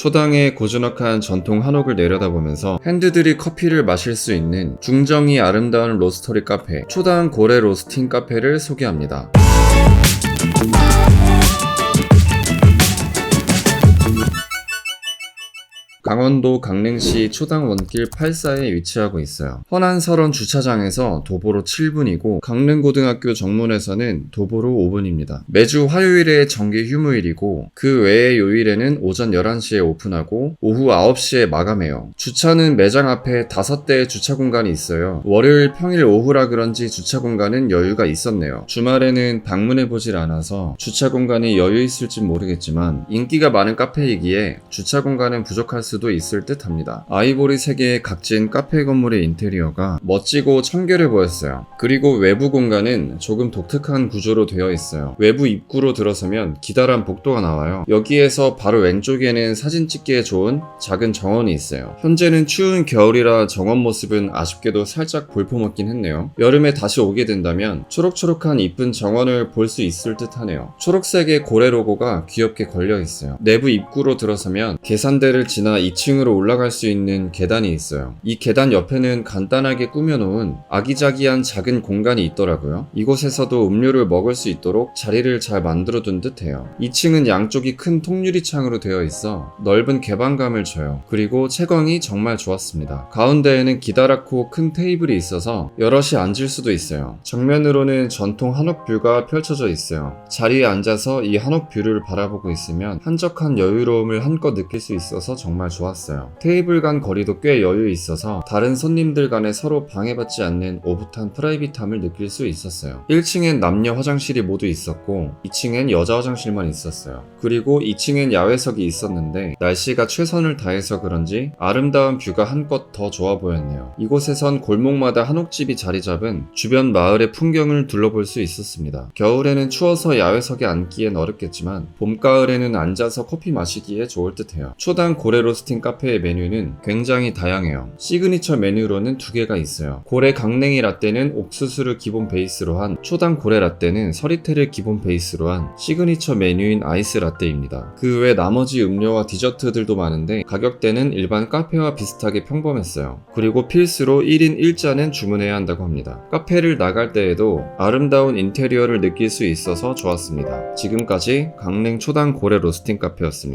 초당의 고즈넉한 전통 한옥을 내려다보면서 핸드들이 커피를 마실 수 있는 중정이 아름다운 로스터리 카페, 초당 고래 로스팅 카페를 소개합니다. 강원도 강릉시 초당 원길 84에 위치하고 있어요. 헌안설원 주차장에서 도보로 7분이고 강릉고등학교 정문에서는 도보로 5분입니다. 매주 화요일에 정기 휴무일이고 그 외의 요일에는 오전 11시에 오픈하고 오후 9시에 마감해요. 주차는 매장 앞에 5대의 주차 공간이 있어요. 월요일 평일 오후라 그런지 주차 공간은 여유가 있었네요. 주말에는 방문해 보질 않아서 주차 공간이 여유 있을진 모르겠지만 인기가 많은 카페이기에 주차 공간은 부족할 수도 있을 듯 합니다. 아이보리 색의 각진 카페 건물의 인테리어가 멋지고 청결해 보였어요. 그리고 외부 공간은 조금 독특한 구조로 되어 있어요. 외부 입구로 들어서면 기다란 복도가 나와요. 여기에서 바로 왼쪽에는 사진 찍기에 좋은 작은 정원이 있어요. 현재는 추운 겨울이라 정원 모습은 아쉽게도 살짝 볼품없긴 했네요. 여름에 다시 오게 된다면 초록초록한 이쁜 정원을 볼 수 있을 듯 하네요. 초록색의 고래 로고가 귀엽게 걸려 있어요. 내부 입구로 들어서면 계산대를 지나 2층으로 올라갈 수 있는 계단이 있어요. 이 계단 옆에는 간단하게 꾸며놓은 아기자기한 작은 공간이 있더라고요. 이곳에서도 음료를 먹을 수 있도록 자리를 잘 만들어둔 듯해요. 2층은 양쪽이 큰 통유리 창으로 되어 있어 넓은 개방감을 줘요. 그리고 채광이 정말 좋았습니다. 가운데에는 기다랗고 큰 테이블이 있어서 여럿이 앉을 수도 있어요. 정면으로는 전통 한옥 뷰가 펼쳐져 있어요. 자리에 앉아서 이 한옥 뷰를 바라보고 있으면 한적한 여유로움을 한껏 느낄 수 있어서 정말 좋 았어요. 테이블 간 거리도 꽤 여유 있어서 다른 손님들 간에 서로 방해받지 않는 오붓한 프라이빗함을 느낄 수 있었어요. 1층엔 남녀 화장실이 모두 있었고 2층엔 여자 화장실만 있었어요. 그리고 2층엔 야외석이 있었는데 날씨가 최선을 다해서 그런지 아름다운 뷰가 한껏 더 좋아 보였네요. 이곳에선 골목마다 한옥집이 자리 잡은 주변 마을의 풍경을 둘러볼 수 있었습니다. 겨울에는 추워서 야외석에 앉기엔 어렵겠지만 봄, 가을에는 앉아서 커피 마시기에 좋을 듯해요. 초당 고래 로스팅 카페의 메뉴는 굉장히 다양해요. 시그니처 메뉴로는 두 개가 있어요. 고래 강냉이 라떼는 옥수수를 기본 베이스로 한 초당 고래 라떼는 서리태를 기본 베이스로 한 시그니처 메뉴인 아이스 라떼입니다. 그 외 나머지 음료와 디저트들도 많은데 가격대는 일반 카페와 비슷하게 평범했어요. 그리고 필수로 1인 1잔은 주문해야 한다고 합니다. 카페를 나갈 때에도 아름다운 인테리어를 느낄 수 있어서 좋았습니다. 지금까지 강릉 초당 고래 로스팅 카페였습니다.